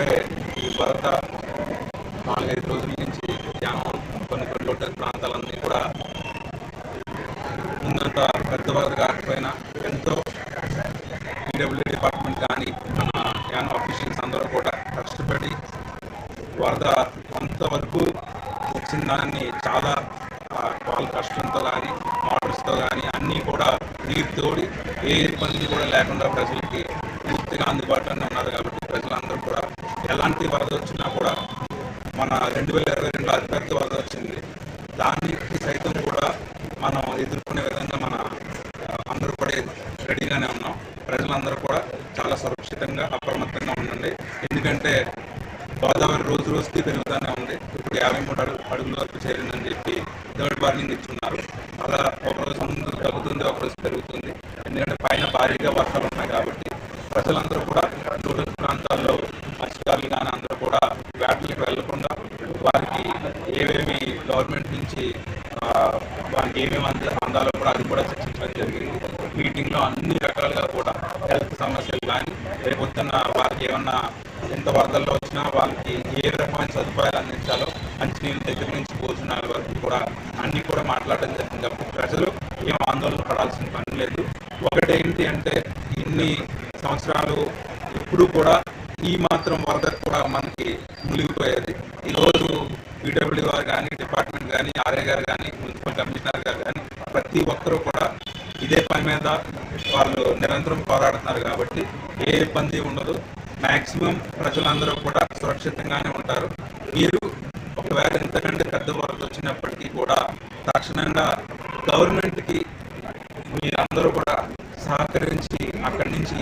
ఇప్పుడే ఈ వరద నాలుగైదు రోజుల నుంచి ధ్యానం కొన్ని కొన్ని లోతట్టు ప్రాంతాలన్నీ కూడా ముందంత పెద్ద వరద కాకపోయినా ఎంతో పీడబ్ల్యూ డిపార్ట్మెంట్ కానీ మన యాన్ ఆఫీషియల్స్ అందరూ కూడా కష్టపడి వరద కొంతవరకు వచ్చిన దాన్ని చాలా వాళ్ళ కష్టంతో కానీ మోటార్స్తో కానీ అన్నీ కూడా నీరు తోడి ఏ ఇబ్బంది కూడా లేకుండా ప్రజలకి పూర్తిగా అందుబాటులోనే ఉన్నారు కాబట్టి ఎలాంటి వరద వచ్చినా కూడా మన రెండు వేల ఇరవై రెండులో అతిపెద్ద వరద వచ్చింది. దానికి సైతం కూడా మనం ఎదుర్కొనే విధంగా మన అందరూ కూడా రెడీగానే ఉన్నాం. ప్రజలందరూ కూడా చాలా సురక్షితంగా అప్రమత్తంగా ఉండండి. ఎందుకంటే గోదావరి రోజు రోజుకి పెరుగుతూనే ఉంది. ఇప్పుడు యాభై మూడు అడుగు అడుగుల వరకు చేరిందని చెప్పి థర్డ్ వార్నింగ్ ఇచ్చున్నారు. అలా ఒక రోజు ముందు తగ్గుతుంది ఒకరోజు పెరుగుతుంది. ఎందుకంటే పైన భారీగా వర్షాలు ఉన్నాయి కాబట్టి ప్రజలందరూ కూడా దూర ప్రాంతాల్లో వాటికి వెళ్ళకుండా వారికి ఏవేమి గవర్నమెంట్ నుంచి వారికి ఏమేమి అంద అందాలో కూడా అది కూడా చర్చించడం జరిగింది. మీటింగ్లో అన్ని రకాలుగా కూడా హెల్త్ సమస్యలు కానీ రేపు రేపొద్దున్న వారికి ఏమన్నా ఎంత వరదల్లో వచ్చినా వాళ్ళకి ఏ రకమైన సదుపాయాలు అందించాలో మంచినీళ్ళ దగ్గర నుంచి భోజనాల వరకు కూడా అన్నీ కూడా మాట్లాడడం జరిగింది. కాబట్టి ప్రజలు ఏం ఆందోళన పడాల్సిన పని లేదు. ఒకటేంటి అంటే ఇన్ని సంవత్సరాలు ఎప్పుడు కూడా ఈ మాత్రం వరద కూడా మనకి మునిగిపోయేది. ఈరోజు ఈడబ్ల్యూఆర్ గారు కానీ డిపార్ట్మెంట్ కానీ ఆర్ఏ గారు కానీ మున్సిపల్ కమిషనర్ గారు కానీ ప్రతి ఒక్కరూ కూడా ఇదే పని మీద వాళ్ళు నిరంతరం పోరాడుతున్నారు కాబట్టి ఏ ఇబ్బంది ఉండదు. మ్యాక్సిమం ప్రజలందరూ కూడా సురక్షితంగానే ఉంటారు. మీరు ఒకవేళ ఎంతకంటే పెద్ద వరద వచ్చినప్పటికీ కూడా తక్షణంగా గవర్నమెంట్కి మీరందరూ కూడా సహకరించి అక్కడి నుంచి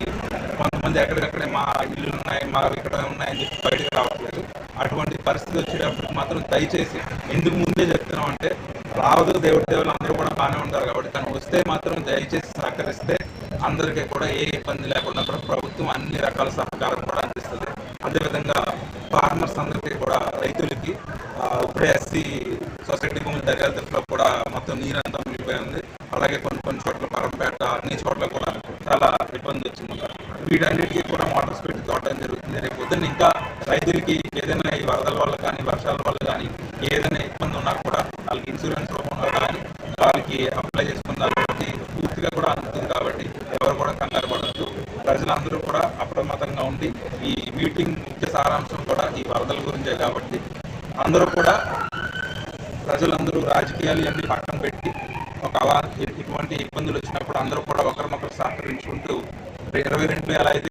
కొంతమంది ఎక్కడికక్కడే మా ఇల్లు ఉన్నాయి మా ఇక్కడ ఉన్నాయని చెప్పి బయటకు రావట్లేదు. అటువంటి పరిస్థితి వచ్చేటప్పుడు మాత్రం దయచేసి ఎందుకు ముందే చెప్తున్నాం అంటే రావదు దేవుడి దేవుళ్ళు అందరూ కూడా బాగానే ఉంటారు కాబట్టి తను వస్తే మాత్రం దయచేసి సహకరిస్తే అందరికీ కూడా ఏ ఇబ్బంది లేకుండా కూడా ప్రభుత్వం అన్ని రకాల సహకారం కూడా అందిస్తుంది. అదేవిధంగా ఫార్మర్స్ అందరికీ కూడా రైతులకి ఇప్పుడే ఎస్సీ సొసైటీ భూముల దర్యాప్తులో కూడా మొత్తం నీరంతా మిగిలిపోయింది అలాగే కొన్ని కొన్ని చోట్ల పరంపేట అన్ని చోట్ల కూడా చాలా ఇబ్బంది వచ్చింది. వీటన్నిటికీ కూడా మోటార్స్ పెట్టి తోటం జరుగుతుంది. రేపు పొద్దున్న ఇంకా రైతులకి ఏదైనా ఈ వరదల వల్ల కానీ వర్షాల వల్ల కానీ ఏదైనా ఇబ్బంది ఉన్నా కూడా వాళ్ళకి ఇన్సూరెన్స్ రూపంలో కానీ వాళ్ళకి అప్లై చేసుకున్నారు కాబట్టి పూర్తిగా కూడా అందుతుంది కాబట్టి ఎవరు కూడా కంగారు పడద్దు. ప్రజలందరూ కూడా అప్రమత్తంగా ఉండి ఈ మీటింగ్ ముఖ్య సారాంశం కూడా ఈ వరదల గురించే కాబట్టి అందరూ కూడా ప్రజలందరూ రాజకీయాలు అన్ని పక్కన పెట్టి ఒక అలా ఇటువంటి ఇబ్బందులు వచ్చినప్పుడు అందరూ కూడా ఒకరినొకరు సహకరించుకుంటూ ఇరవై రెండు ఎలా అయితే